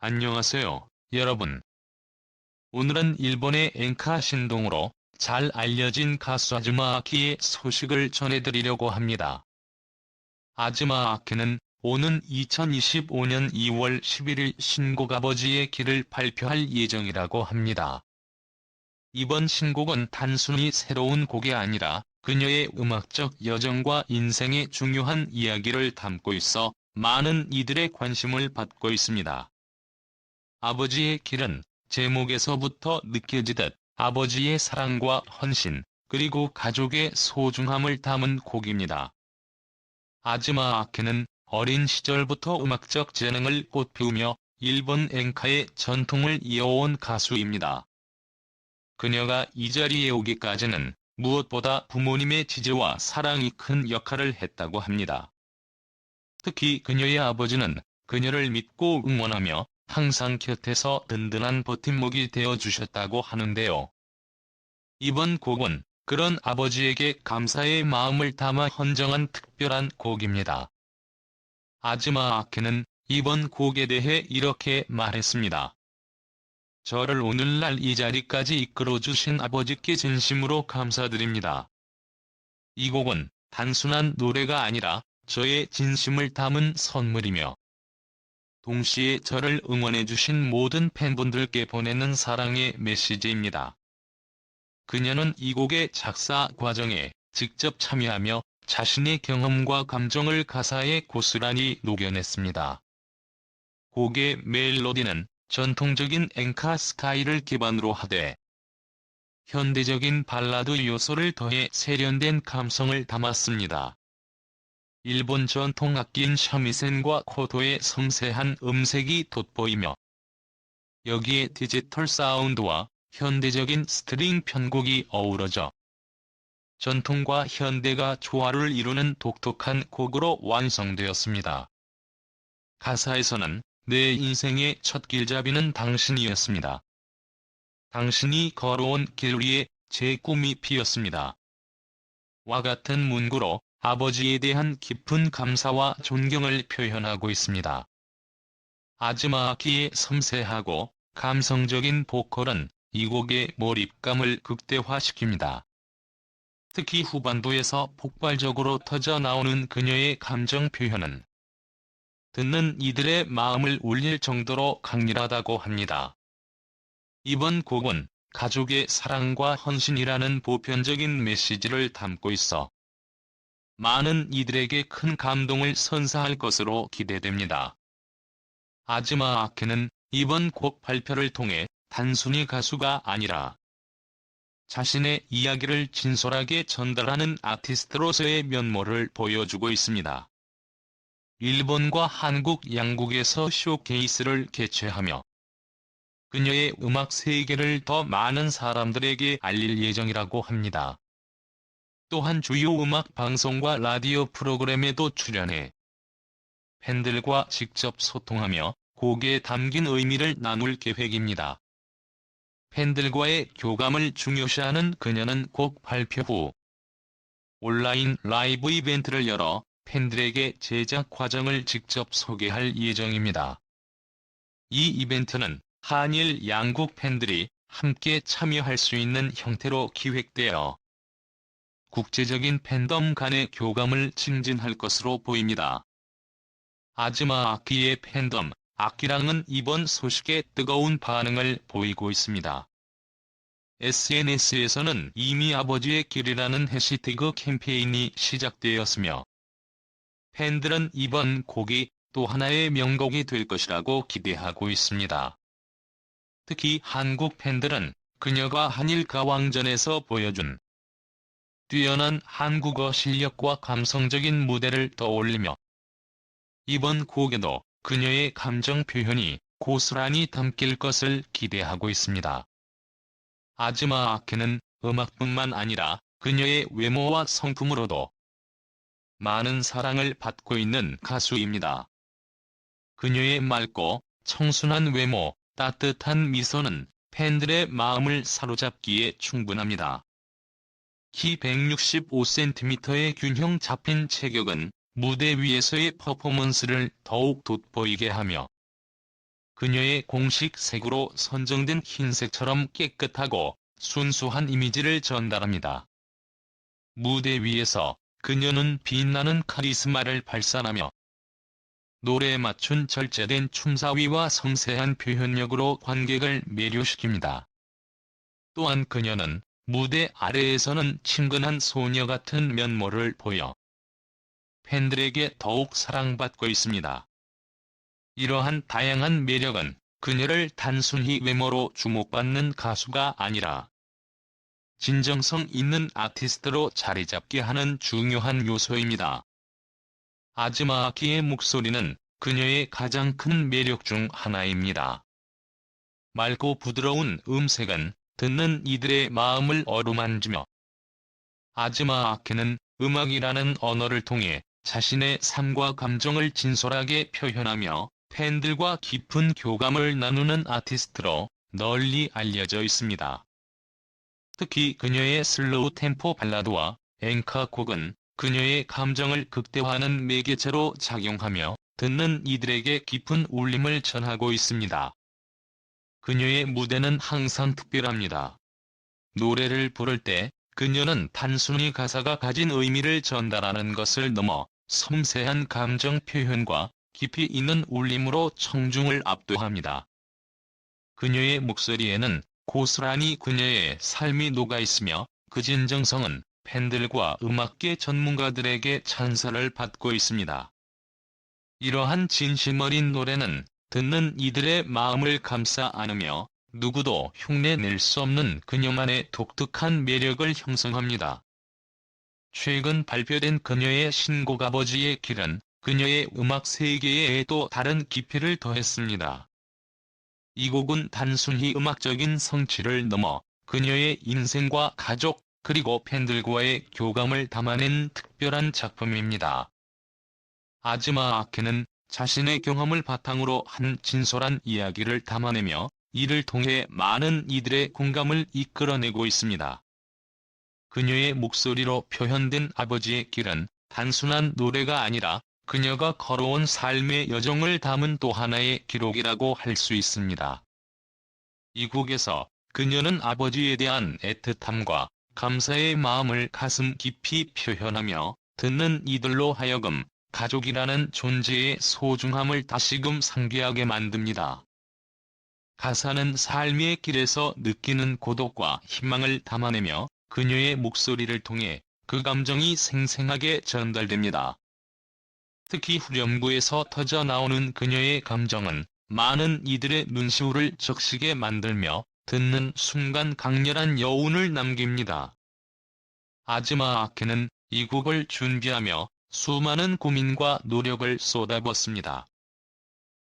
안녕하세요, 여러분. 오늘은 일본의 엔카 신동으로 잘 알려진 가수 아즈마 아키의 소식을 전해드리려고 합니다. 아즈마 아키는 오는 2025년 2월 11일 신곡 아버지의 길을 발표할 예정이라고 합니다. 이번 신곡은 단순히 새로운 곡이 아니라 그녀의 음악적 여정과 인생의 중요한 이야기를 담고 있어 많은 이들의 관심을 받고 있습니다. 아버지의 길은 제목에서부터 느껴지듯 아버지의 사랑과 헌신, 그리고 가족의 소중함을 담은 곡입니다. 아즈마 아키는 어린 시절부터 음악적 재능을 꽃피우며 일본 엔카의 전통을 이어온 가수입니다. 그녀가 이 자리에 오기까지는 무엇보다 부모님의 지지와 사랑이 큰 역할을 했다고 합니다. 특히 그녀의 아버지는 그녀를 믿고 응원하며 항상 곁에서 든든한 버팀목이 되어주셨다고 하는데요. 이번 곡은 그런 아버지에게 감사의 마음을 담아 헌정한 특별한 곡입니다. 아즈마 아키는 이번 곡에 대해 이렇게 말했습니다. 저를 오늘날 이 자리까지 이끌어주신 아버지께 진심으로 감사드립니다. 이 곡은 단순한 노래가 아니라 저의 진심을 담은 선물이며 동시에 저를 응원해주신 모든 팬분들께 보내는 사랑의 메시지입니다. 그녀는 이 곡의 작사 과정에 직접 참여하며 자신의 경험과 감정을 가사에 고스란히 녹여냈습니다. 곡의 멜로디는 전통적인 엔카 스타일을 기반으로 하되 현대적인 발라드 요소를 더해 세련된 감성을 담았습니다. 일본 전통 악기인 샤미센과 코도의 섬세한 음색이 돋보이며 여기에 디지털 사운드와 현대적인 스트링 편곡이 어우러져 전통과 현대가 조화를 이루는 독특한 곡으로 완성되었습니다. 가사에서는 내 인생의 첫 길잡이는 당신이었습니다. 당신이 걸어온 길 위에 제 꿈이 피었습니다. 와 같은 문구로 아버지에 대한 깊은 감사와 존경을 표현하고 있습니다. 아즈마아키의 섬세하고 감성적인 보컬은 이 곡의 몰입감을 극대화시킵니다. 특히 후반부에서 폭발적으로 터져 나오는 그녀의 감정 표현은 듣는 이들의 마음을 울릴 정도로 강렬하다고 합니다. 이번 곡은 가족의 사랑과 헌신이라는 보편적인 메시지를 담고 있어 많은 이들에게 큰 감동을 선사할 것으로 기대됩니다. 아즈마 아키는 이번 곡 발표를 통해 단순히 가수가 아니라 자신의 이야기를 진솔하게 전달하는 아티스트로서의 면모를 보여주고 있습니다. 일본과 한국 양국에서 쇼케이스를 개최하며 그녀의 음악 세계를 더 많은 사람들에게 알릴 예정이라고 합니다. 또한 주요 음악 방송과 라디오 프로그램에도 출연해 팬들과 직접 소통하며 곡에 담긴 의미를 나눌 계획입니다. 팬들과의 교감을 중요시하는 그녀는 곡 발표 후 온라인 라이브 이벤트를 열어 팬들에게 제작 과정을 직접 소개할 예정입니다. 이 이벤트는 한일 양국 팬들이 함께 참여할 수 있는 형태로 기획되어 국제적인 팬덤 간의 교감을 증진할 것으로 보입니다. 아즈마 아키의 팬덤, 아키랑은 이번 소식에 뜨거운 반응을 보이고 있습니다. SNS에서는 이미 아버지의 길이라는 해시태그 캠페인이 시작되었으며 팬들은 이번 곡이 또 하나의 명곡이 될 것이라고 기대하고 있습니다. 특히 한국 팬들은 그녀가 한일 가왕전에서 보여준 뛰어난 한국어 실력과 감성적인 무대를 떠올리며 이번 곡에도 그녀의 감정 표현이 고스란히 담길 것을 기대하고 있습니다. 아즈마 아케는 음악뿐만 아니라 그녀의 외모와 성품으로도 많은 사랑을 받고 있는 가수입니다. 그녀의 맑고 청순한 외모, 따뜻한 미소는 팬들의 마음을 사로잡기에 충분합니다. 키 165cm의 균형 잡힌 체격은 무대 위에서의 퍼포먼스를 더욱 돋보이게 하며 그녀의 공식 색으로 선정된 흰색처럼 깨끗하고 순수한 이미지를 전달합니다. 무대 위에서 그녀는 빛나는 카리스마를 발산하며 노래에 맞춘 절제된 춤사위와 섬세한 표현력으로 관객을 매료시킵니다. 또한 그녀는 무대 아래에서는 친근한 소녀 같은 면모를 보여 팬들에게 더욱 사랑받고 있습니다. 이러한 다양한 매력은 그녀를 단순히 외모로 주목받는 가수가 아니라 진정성 있는 아티스트로 자리 잡게 하는 중요한 요소입니다. 아즈마아키의 목소리는 그녀의 가장 큰 매력 중 하나입니다. 맑고 부드러운 음색은 듣는 이들의 마음을 어루만지며 아즈마아키는 음악이라는 언어를 통해 자신의 삶과 감정을 진솔하게 표현하며 팬들과 깊은 교감을 나누는 아티스트로 널리 알려져 있습니다. 특히 그녀의 슬로우 템포 발라드와 앵커곡은 그녀의 감정을 극대화하는 매개체로 작용하며 듣는 이들에게 깊은 울림을 전하고 있습니다. 그녀의 무대는 항상 특별합니다. 노래를 부를 때 그녀는 단순히 가사가 가진 의미를 전달하는 것을 넘어 섬세한 감정 표현과 깊이 있는 울림으로 청중을 압도합니다. 그녀의 목소리에는 고스란히 그녀의 삶이 녹아있으며 그 진정성은 팬들과 음악계 전문가들에게 찬사를 받고 있습니다. 이러한 진심 어린 노래는 듣는 이들의 마음을 감싸 안으며 누구도 흉내낼 수 없는 그녀만의 독특한 매력을 형성합니다. 최근 발표된 그녀의 신곡 아버지의 길은 그녀의 음악 세계에 또 다른 깊이를 더했습니다. 이 곡은 단순히 음악적인 성취를 넘어 그녀의 인생과 가족, 그리고 팬들과의 교감을 담아낸 특별한 작품입니다. 아즈마 아케는 자신의 경험을 바탕으로 한 진솔한 이야기를 담아내며 이를 통해 많은 이들의 공감을 이끌어내고 있습니다. 그녀의 목소리로 표현된 아버지의 길은 단순한 노래가 아니라 그녀가 걸어온 삶의 여정을 담은 또 하나의 기록이라고 할 수 있습니다. 이 곡에서 그녀는 아버지에 대한 애틋함과 감사의 마음을 가슴 깊이 표현하며 듣는 이들로 하여금 가족이라는 존재의 소중함을 다시금 상기하게 만듭니다. 가사는 삶의 길에서 느끼는 고독과 희망을 담아내며 그녀의 목소리를 통해 그 감정이 생생하게 전달됩니다. 특히 후렴구에서 터져 나오는 그녀의 감정은 많은 이들의 눈시울을 적시게 만들며 듣는 순간 강렬한 여운을 남깁니다. 아즈마 아케는 이 곡을 준비하며 수많은 고민과 노력을 쏟아붓습니다.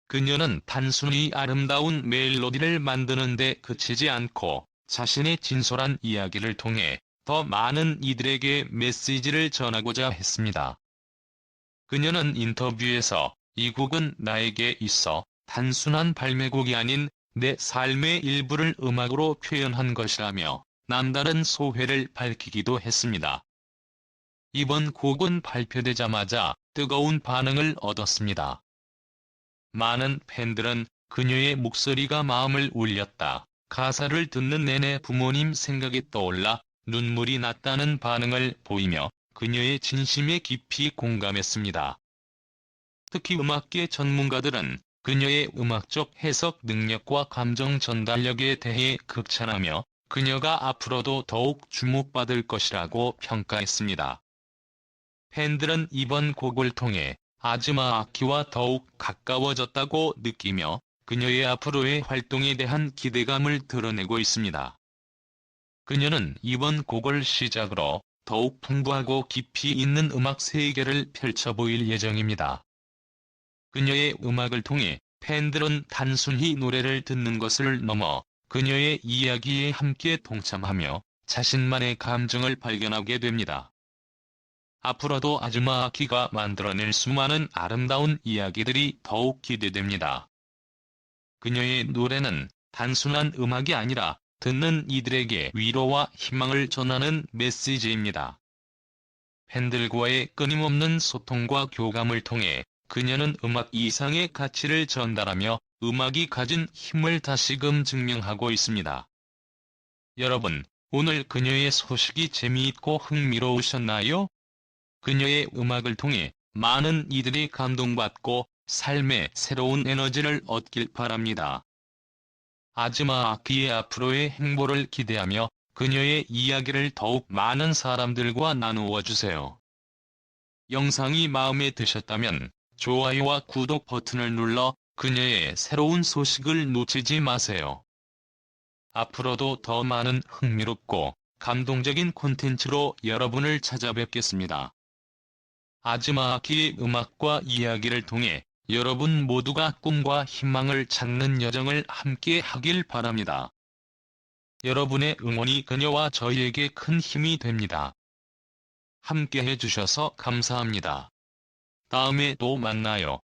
그녀는 단순히 아름다운 멜로디를 만드는데 그치지 않고 자신의 진솔한 이야기를 통해 더 많은 이들에게 메시지를 전하고자 했습니다. 그녀는 인터뷰에서 이 곡은 나에게 있어 단순한 발매곡이 아닌 내 삶의 일부를 음악으로 표현한 것이라며 남다른 소회를 밝히기도 했습니다. 이번 곡은 발표되자마자 뜨거운 반응을 얻었습니다. 많은 팬들은 그녀의 목소리가 마음을 울렸다. 가사를 듣는 내내 부모님 생각이 떠올라 눈물이 났다는 반응을 보이며 그녀의 진심에 깊이 공감했습니다. 특히 음악계 전문가들은 그녀의 음악적 해석 능력과 감정 전달력에 대해 극찬하며 그녀가 앞으로도 더욱 주목받을 것이라고 평가했습니다. 팬들은 이번 곡을 통해 아즈마 아키와 더욱 가까워졌다고 느끼며 그녀의 앞으로의 활동에 대한 기대감을 드러내고 있습니다. 그녀는 이번 곡을 시작으로 더욱 풍부하고 깊이 있는 음악 세계를 펼쳐 보일 예정입니다. 그녀의 음악을 통해 팬들은 단순히 노래를 듣는 것을 넘어 그녀의 이야기에 함께 동참하며 자신만의 감정을 발견하게 됩니다. 앞으로도 아즈마 아키가 만들어낼 수많은 아름다운 이야기들이 더욱 기대됩니다. 그녀의 노래는 단순한 음악이 아니라 듣는 이들에게 위로와 희망을 전하는 메시지입니다. 팬들과의 끊임없는 소통과 교감을 통해 그녀는 음악 이상의 가치를 전달하며 음악이 가진 힘을 다시금 증명하고 있습니다. 여러분, 오늘 그녀의 소식이 재미있고 흥미로우셨나요? 그녀의 음악을 통해 많은 이들이 감동받고 삶의 새로운 에너지를 얻길 바랍니다. 아즈마 아키의 앞으로의 행보를 기대하며 그녀의 이야기를 더욱 많은 사람들과 나누어 주세요. 영상이 마음에 드셨다면 좋아요와 구독 버튼을 눌러 그녀의 새로운 소식을 놓치지 마세요. 앞으로도 더 많은 흥미롭고 감동적인 콘텐츠로 여러분을 찾아뵙겠습니다. 아즈마아키의 음악과 이야기를 통해 여러분 모두가 꿈과 희망을 찾는 여정을 함께 하길 바랍니다. 여러분의 응원이 그녀와 저희에게 큰 힘이 됩니다. 함께 해주셔서 감사합니다. 다음에 또 만나요.